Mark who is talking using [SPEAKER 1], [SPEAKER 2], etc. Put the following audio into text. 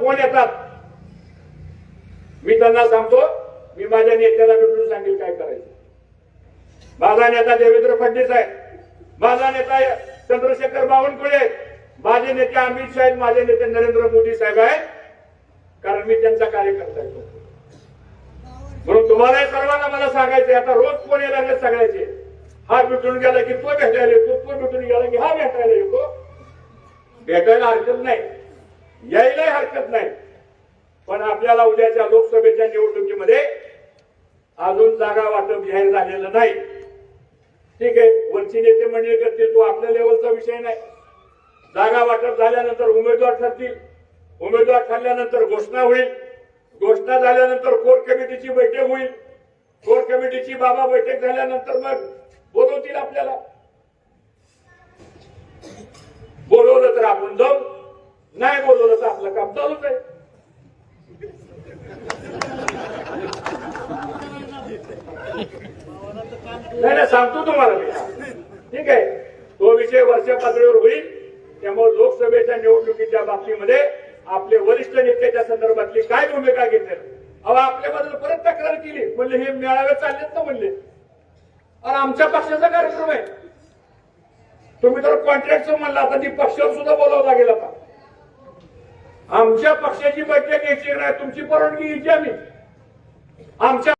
[SPEAKER 1] Phone येतात? मी त्यांना सांगतो मी माझ्या नेत्याला भेटून सांगेल काय करायचं. माझा नेता देवेंद्र फडणवीस आहे. माझा नेता चंद्रशेखर बावनकुळे. माझे नेते अमित शाह माझे नेते नरेंद्र मोदी साहेब आहेत. कारण मी त्यांचा कार्यकर्ता येतो म्हणून तुम्हाला सर्वांना मला सांगायचंय आता रोज कोण यायला लागले सांगायचे हा भेटून गेला की तो भेटायला येतो तो भेटून गेला की हा भेटायला येतो. भेटायला हरकत नाही. यायलाही हरकत नाही. पण आपल्याला उद्याच्या लोकसभेच्या निवडणुकीमध्ये अजून जागा वाटप जाहीर झालेलं नाही. ठीक आहे वरची नेते मंडळी करतील तो आपल्या लेवलचा विषय नाही. जागा वाटप झाल्यानंतर उमेदवार ठरतील. उमेदवार ठरल्यानंतर घोषणा होईल. घोषणा झाल्यानंतर कोर कमिटीची बैठक होईल. कोर कमिटीची बाबा बैठक झाल्यानंतर मग बोलवतील आपल्याला बोलवलं तर आपण जाऊ नाही बोलवलं तर आपलं काम चालूच आहे नाही नाही सांगतो तुम्हाला मी. ठीक आहे? तो विषय वरच्या पातळीवर होईल. त्यामुळे लोकसभेच्या निवडणुकीच्या बाबतीमध्ये आपले वरिष्ठ नेत्याच्या संदर्भातली काय भूमिका घेतली? अहो आपल्याबद्दल परत तक्रार केली. म्हणले हे मेळावे चाललेत ना म्हणले. आणि आमच्या पक्षाचा कार्यक्रम आहे. तुम्ही तर कॉन्ट्रॅक्टचं म्हणला आता ती पक्षावर सुद्धा बोलावं लागेल आता. आमच्या पक्षाची बैठक घ्यायची नाही तुमची परवानगी घ्यायची आम्ही. आमच्या